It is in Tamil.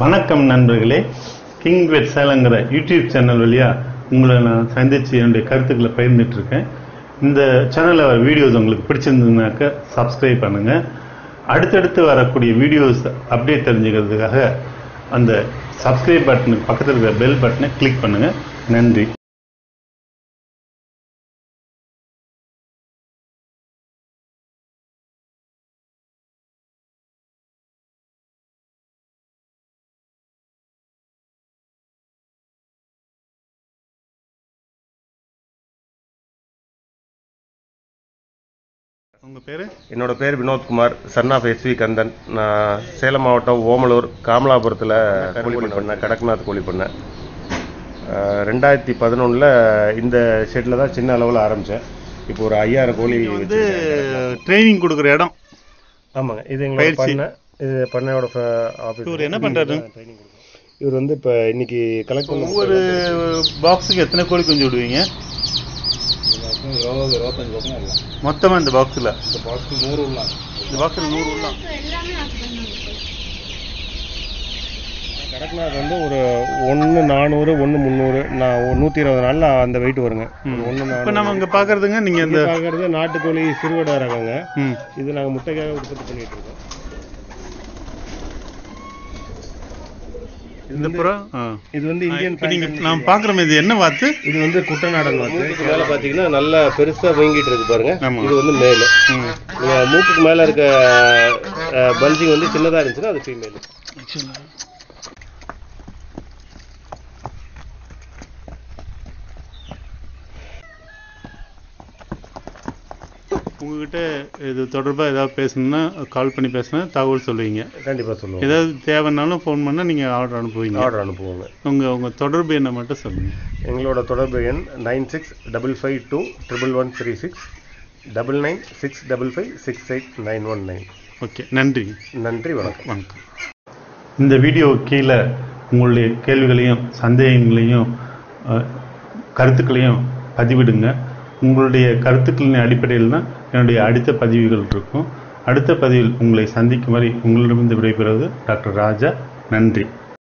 வணக்கம் நண்பர்களே. கிங் வெட் சேலங்கிற யூடியூப் சேனல் வழியாக உங்களை நான் சந்திச்சு என்னுடைய கருத்துக்களை பகிர்ந்துட்டுருக்கேன் இந்த சேனலில் வர வீடியோஸ் உங்களுக்கு பிடிச்சிருந்ததுனாக்க சப்ஸ்கிரைப் பண்ணுங்கள் அடுத்தடுத்து வரக்கூடிய வீடியோஸ் அப்டேட் தெரிஞ்சுக்கிறதுக்காக அந்த சப்ஸ்கிரைப் பட்டனுக்கு பக்கத்தில் இருக்கிற பெல் பட்டனை கிளிக் பண்ணுங்கள் நன்றி. உங்க பேரு? என்னோட பேர் Vinothkumar. Son of S V Kandhan. நான் சேலம் மாவட்டம் ஓமலூர் காமலாபுரத்தில் கோழி பண்ண பண்ணேன் கடக்நாத் கோழி பண்ணேன். ரெண்டாயிரத்தி பதினொன்றில் இந்த ஷெட்டில் தான் சின்ன அளவில் ஆரம்பித்தேன் இப்போ ஒரு ஐயாயிரம் கோழி வந்து ட்ரைனிங் கொடுக்குற இடம். ஆமாங்க. இது எங்களோட. பண்ணை. இது பண்ணையோட ஆஃபீஸ் இவர் என்ன பண்றாரு? இவர் வந்து இப்போ இன்னைக்கு கலெக்ட் ஒவ்வொரு பாக்ஸுக்கு எத்தனை கோழி குஞ்சு விடுவீங்க? மொத்தமா இந்த பாக்ஸ்ல? இந்த நூறு இந்த பாக்ஸ்ல நூறு உள்ள கடக்நாத் வந்து ஒரு ஒன்று நானூறு ஒன்று முந்நூறு நான் நூற்றி இருபது நாளில் அந்த வெயிட் வருங்க. ஒன்று இப்ப நம்ம இங்க பாக்குறதுங்க நீங்க இந்த பார்க்கறது நாட்டுக்கோழி சிறுவடை ரகங்க. ம். இது நாங்கள் முட்டைக்காக உற்பத்தி பண்ணிட்டு இருக்கோம். இந்த புறம் ஆ. இது வந்து இந்தியன் நீங்க நாம் பாக்குறோம் இது என்ன வாத்து இது வந்து குட்டநாடன் மூக்குக்கு மேலே பார்த்தீங்கன்னா நல்லா பெருசாக வீங்கிட்டு இருக்கு பாருங்க. இது வந்து மேல். மூக்குக்கு மேலே இருக்க பல்ஜிங் வந்து சின்னதாக இருந்துச்சுன்னா அது ஃபீமேல் உங்ககிட்ட இது தொடர்பா ஏதாவது பேசணும்னா கால் பண்ணி பேசினா தகவல் சொல்லுவீங்க. கண்டிப்பாக சொல்லுவோம் ஏதாவது தேவைன்னாலும் ஃபோன் பண்ணா நீங்க ஆர்டர் அனுப்புவீங்க. ஆர்டர் அனுப்புவோங்க. உங்க உங்க தொடர்பு என்ன மட்டும் சொல்லுங்க. எங்களோட தொடர்பு எண் nine six double five two triple one three six double nine six double five six eight nine one nine. Okay நன்றி. நன்றி வணக்கம். வணக்கம். இந்த வீடியோ கீழே உங்களுடைய கேள்விகளையும் சந்தேகங்களையும் கருத்துக்களையும் பதிவிடுங்க. உங்களுடைய கருத்துக்களின் அடிப்படையில் தான் என்னுடைய அடுத்த பதிவுகள் இருக்கும். அடுத்த பதிவில் உங்களை சந்திக்கும் வரை உங்களிடமிருந்து விடைபெறுவது டாக்டர் ராஜா. நன்றி.